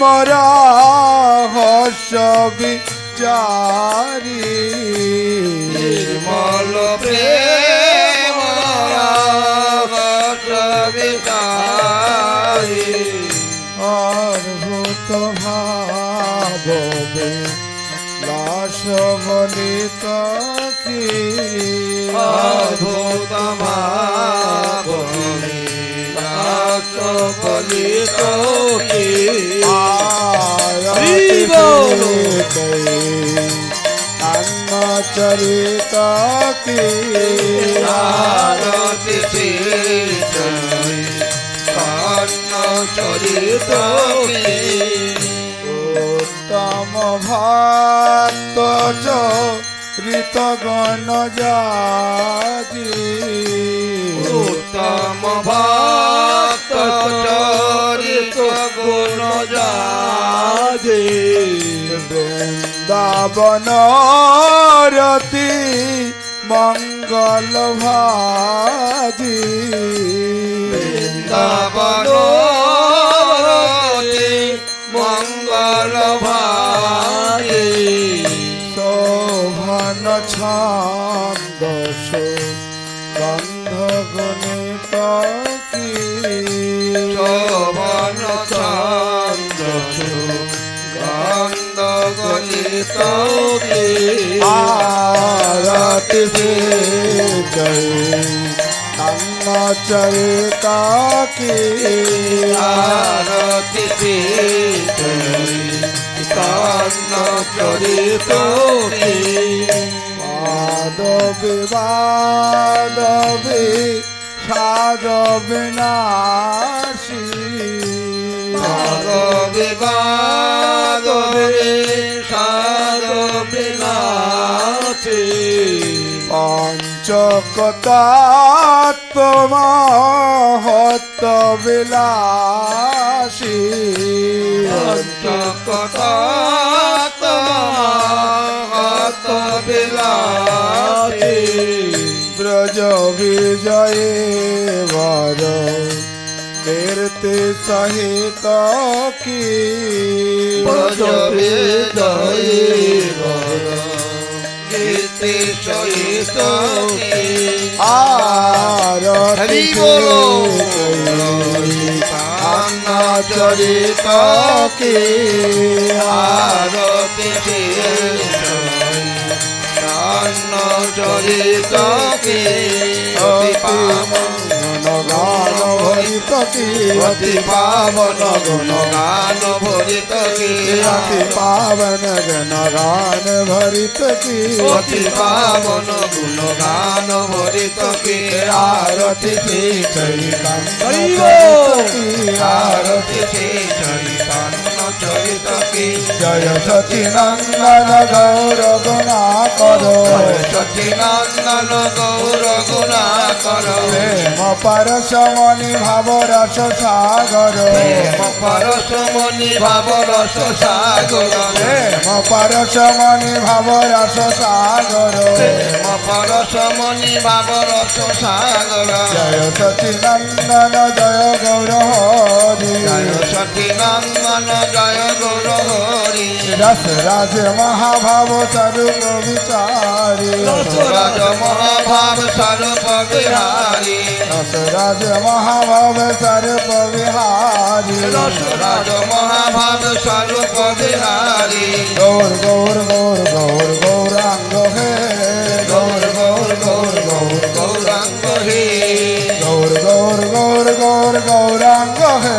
মরা হর্ষ বিচারি। নির্মল প্রেম বিকারি অদ্ভুত ভাববে লাশ বলিত কি? অদ্ভুত ভাবনে রাস বলিত কি অন্ন চরিত কি আরতি কর্ণ চরিত উত্তম ভক্ত চরিত গণ যাজি উত্তম ভক্ত চরিত গুণ যাজে বৃন্দাবন রতি মঙ্গল ভাজি। বৃন্দাবন মঙ্গল ভাগে শোভন ছন্দস গলিত আরতি সে জয় নন্ন চরিতা কি আরতি কর্ণ চরিত পাদ বিবাদ সাদ বিনাশী বিবাদ সাদ পঞ্চকতাত্মহত বিলাসী পঞ্চকত বিলাসে ব্রজ বিজয়ে বর কীর্তি সহিত কি? ব্রজবে জয় বর। আরতি হরি বলো। চরিত কে? আরতি চরিত কে? ভরিত কি অতি পাবন গুণ গান ভরিত কে? অতি পাবন গণ গান ভরিত কি? অতি পাবন গুণ গান ভরিত কে? আরতি কি আরতি চৈতন্য চরিত কে? জয় সচি নন্দন গৌর গুণা করো। সচিনন্দন গৌর গুণা কর। প্রেম পরশমণি ভাব রস সাগর। প্রেম পরশমণি ভাব রস সাগর। প্রেম পরশমণি ভাব রস সাগর। প্রেম ভাব রস সাগর। জয় সচি নন্দন জয় গৌর হরি। জয় সচিনন্দন জয় গৌর হরি। রস রাজ মহাভাব স্বরূপ বিচারি রসরাজ মহাভাব স্বরূপ বিহারী রস রাজ মহাভাব স্বরূপ বিহারি রসরাজ মহাভাব স্বরূপ বিহারী গৌর গৌর গৌর গৌর গৌরাঙ্গ হে। গৌর গৌর গৌর গৌর গৌরাঙ্গ হে। গৌর গৌর গৌর গৌর গৌরাঙ্গ হে।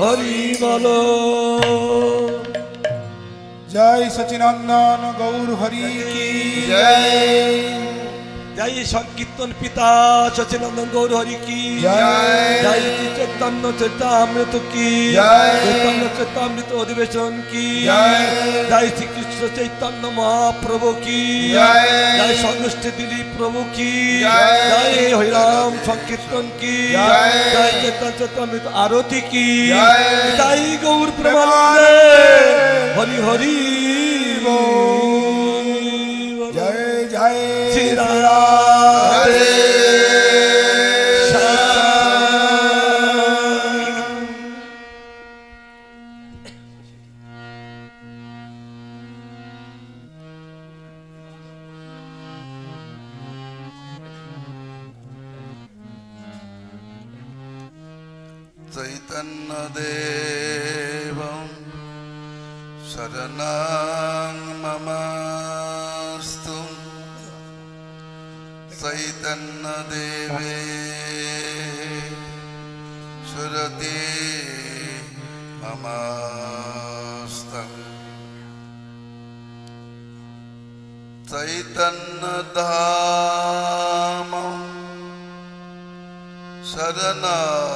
হরি বলো জয় সচিনন্দন গৌর হরি কি জয় জয় সংকীর্তন পিতা সচিনন্দন গৌর হরি কি জয়। চৈতন্য চৈতামৃত কি। চৈতন্য চৈতামৃত অধিবেশন কি জয়। শ্রীকৃষ্ণ চৈতন্য মহাপ্রভু কি জয়। সন্তুষ্টি দিলীপ প্রভু কি জয়। জয় হরিরাম সংকীর্তন কি? জয়। জয় চৈতন্য চৈতামৃত আরতি কি? তাই জয় গৌর প্রমাণ হরি হরি বল। জয় জয়। শ্রী चैतन्यदेवं शरणां ममास्तु। चैतन्यदेवे सुरति ममास्तम्। चैतन्यधामम् शरणां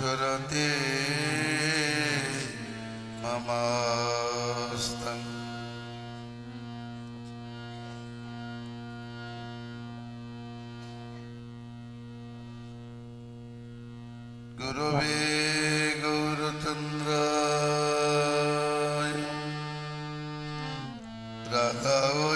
सुरते ममास्तम् गुरुवे गौरचन्द्राय राधावै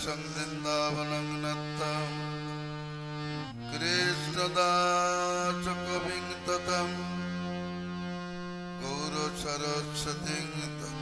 ृन्दावनं नृष्णदाचकविं ततं गौरसरस्वतिं तम्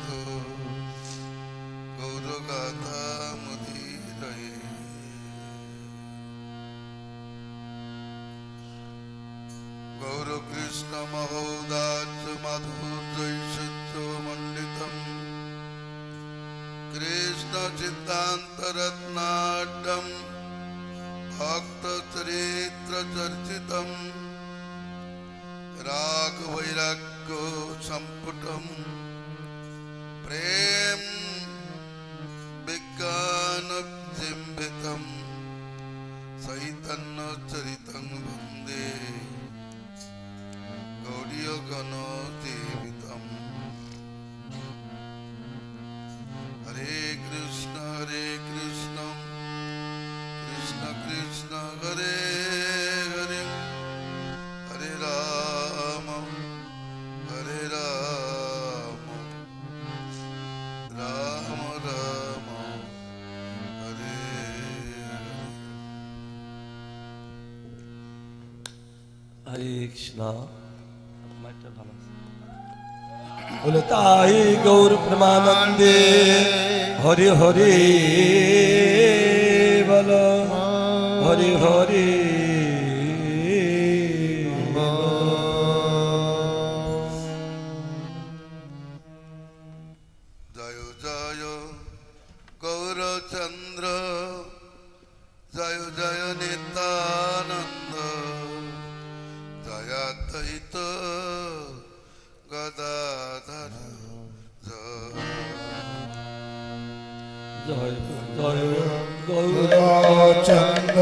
হরে কৃষ্ণ। বলে তাই গৌর প্রেমানন্দে হরে হরে বল হরে হরে জয় জয় গৌরচন্দ্র জয় জয় নিত্যানন্দ জয় জয় গৌর চন্দ্র